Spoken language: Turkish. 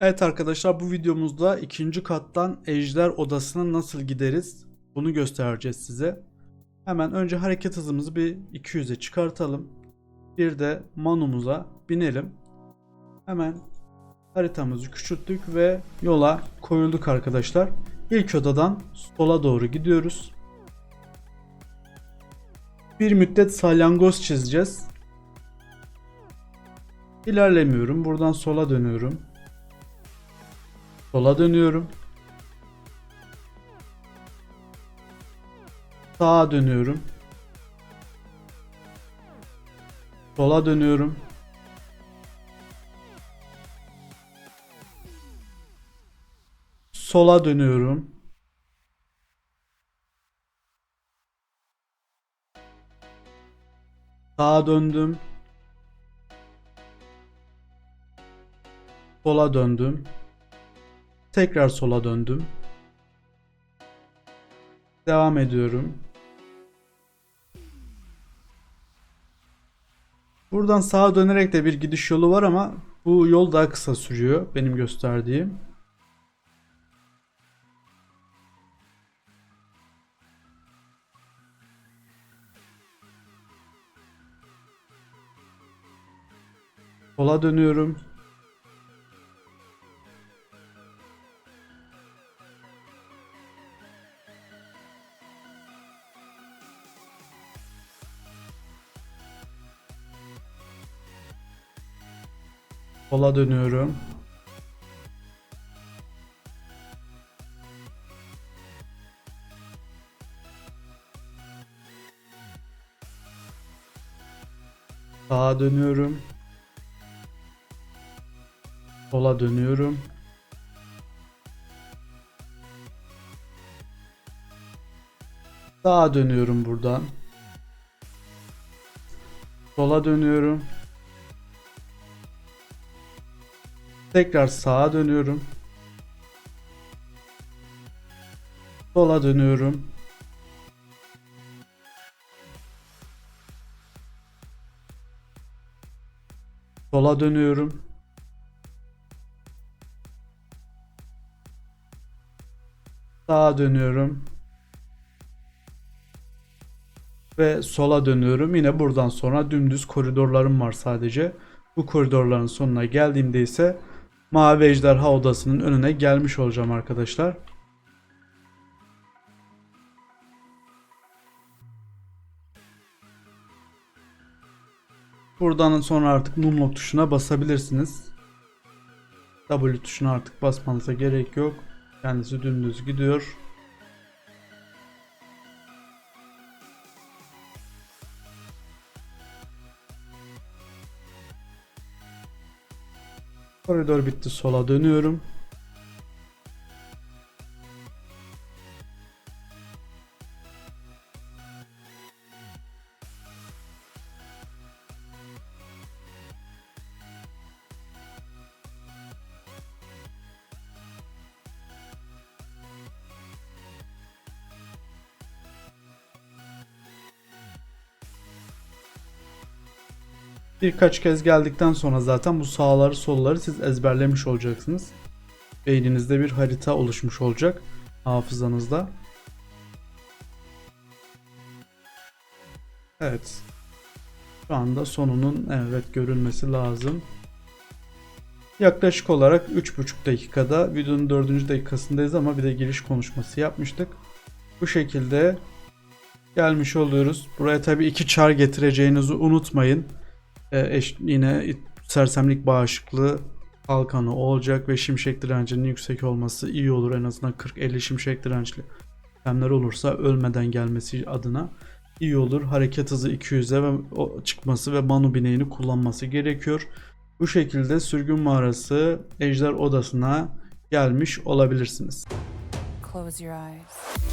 Evet arkadaşlar bu videomuzda ikinci kattan ejder odasına nasıl gideriz bunu göstereceğiz size. Hemen önce hareket hızımızı bir 200'e çıkartalım. Bir de manumuza binelim. Hemen haritamızı küçülttük ve yola koyulduk arkadaşlar. İlk odadan sola doğru gidiyoruz. Bir müddet salyangoz çizeceğiz. İlerlemiyorum. Buradan sola dönüyorum. Sola dönüyorum. Sağa dönüyorum. Sola dönüyorum. Sola dönüyorum. Sağa döndüm. Sola döndüm. Tekrar sola döndüm. Devam ediyorum. Buradan sağa dönerek de bir gidiş yolu var ama bu yol daha kısa sürüyor benim gösterdiğim. Sola dönüyorum. Sola dönüyorum. Sağa dönüyorum. Sola dönüyorum. Sağa dönüyorum buradan. Sola dönüyorum. Tekrar sağa dönüyorum. Sola dönüyorum. Sola dönüyorum. Sağa dönüyorum. Ve sola dönüyorum. Yine buradan sonra dümdüz koridorlarım var sadece. Bu koridorların sonuna geldiğimde ise Mavi Ejderha Odası'nın önüne gelmiş olacağım arkadaşlar. Buradan sonra artık Moonlock tuşuna basabilirsiniz. W tuşuna artık basmanıza gerek yok. Kendisi dümdüz gidiyor. Koridor bitti. Sola dönüyorum. Birkaç kez geldikten sonra zaten bu sağları solları siz ezberlemiş olacaksınız. Beyninizde bir harita oluşmuş olacak hafızanızda. Evet. Şu anda sonunun evet görünmesi lazım. Yaklaşık olarak 3,5 dakikada videonun 4. dakikasındayız ama bir de giriş konuşması yapmıştık. Bu şekilde gelmiş oluyoruz. Buraya tabii iki çar getireceğinizi unutmayın. E, eş, yine sersemlik bağışıklığı kalkanı olacak ve şimşek direncinin yüksek olması iyi olur. En azından 40-50 şimşek dirençli itemler olursa ölmeden gelmesi adına iyi olur. Hareket hızı 200'e ve çıkması ve manu bineğini kullanması gerekiyor. Bu şekilde sürgün mağarası ejder odasına gelmiş olabilirsiniz. Close your eyes.